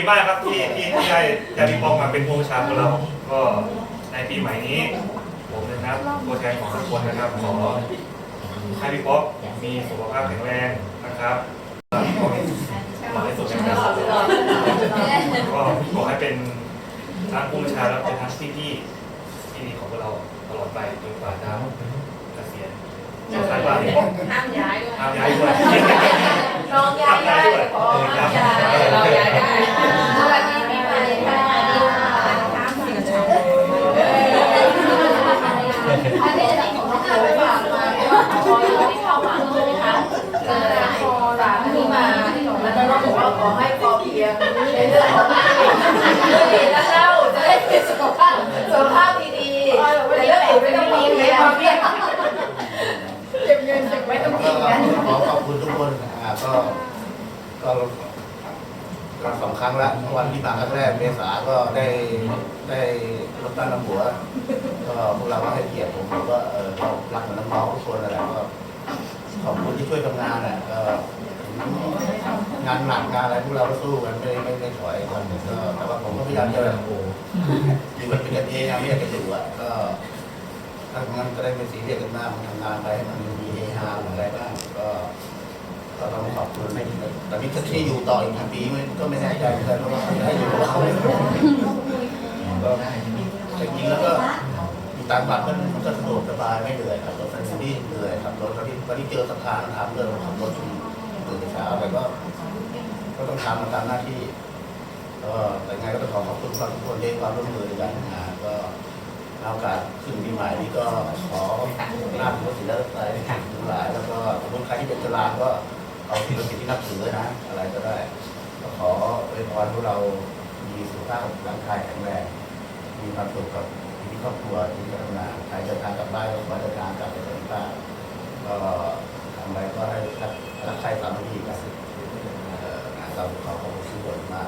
ดีมากครับที่ที่ที่ได้ได้พี่ปองมาเป็นผู้บัญชาของเรา ก็ในปีใหม่นี้ ผมนะครับตัวแทนของทุกคนนะครับขอให้พี่ป๊อกมีสุขภาพแข็งแรงนะครับพี่ป๊อกหล่อที่สุดนะครับก็ขอให้เป็นทั้งผู้บัญชาและเป็นทั้งที่ที่ที่ดีของพวกเราตลอดไปจนกว่าจะเกษียณสุดท้ายว่าพี่ป๊อกห้ามย้ายด้วยทำย้ายด้วยน้องย้าย อันนี้อันนี้ของเขาไปฝากมาพอเราไม่เข้ามาใช่ไหมคะเออพอฝากนี่มาแล้วก็บอกว่าขอให้พอเพียงในเรื่องของดีแล้วเล่าจะได้มีสุขภาพสุขภาพดีๆแต่เรื่องอื่นไม่ต้องมีเลยพอเพียงเก็บเงินเก็บไว้ต้องกินกันขอขอบคุณทุกคนอ่าก็ก็ ก็สองครั้งละวันที่มาครั้งแรกเมษาก็ได้ได้รถตั้งน้ำหัว ก็พวกเราก็ให้เกียรติผมผมก็เออก็รักเหมือนน้องๆทุกคนนั่นแหละก็ขอบคุณที่ช่วยทำงานอะก็งานหนักงานอะไรพวกเราก็สู้กันไม่ไม่ไม่ถอยกันก็แต่ว่าผมก็พยายามจะแบบอยู่แบบเป็นกันเองอะไม่อยากจะอยู่อะก็ถ้างั้นก็ได้เป็นสีเรียกกันมากมันทำงานไปให้มันมีเฮฮาอะไรบ้างก็ก็ ต้องขอบคุณไม่แต่นี่ถ้าที่อยู่ต่ออีกกี่ปีไม่ก็ไม่แน่ใจเหมือนกันเพราะว่าเขาจะให้อยู่ว่าเขาไม่รู้ก็แต่จริงแล้วก็อยู่ต่างจังหวัดก็มันก็สะดวกสบายไม่เหนื่อยครับรถไฟฟ้าที่เหนื่อยครับรถตอนที่ตอนที่เจอสะพานทำเรื่องขับรถตื่นแต่เช้าแต่ก็ก็ต้องทำตามหน้าที่ก็แต่ไงก็ต้องขอขอบคุณทุกคนที่ให้ความร่วมมือในการทำงานก็โอกาสขึ้นปีใหม่นี้ก็ขอหน้าทุกศิลป์อะไรทั้งหลายแล้วก็สมมติใครที่เป็นจลาก็ เอาที่เราที่นับถือนะ อะไรก็ได้ก็ขออวยพรพวกเรามีสุขภาพร่างกายแข็งแรงมีความสุขกับชีวิตครอบครัวที่จะทำงานใครจะทางกลับบ้านก็ขอจะทางกลับไปถึงบ้านก็ทำอะไรก็ให้รักรักใครสามัคคีกันเอ่อเราขอขอบคุณทุกคนมาก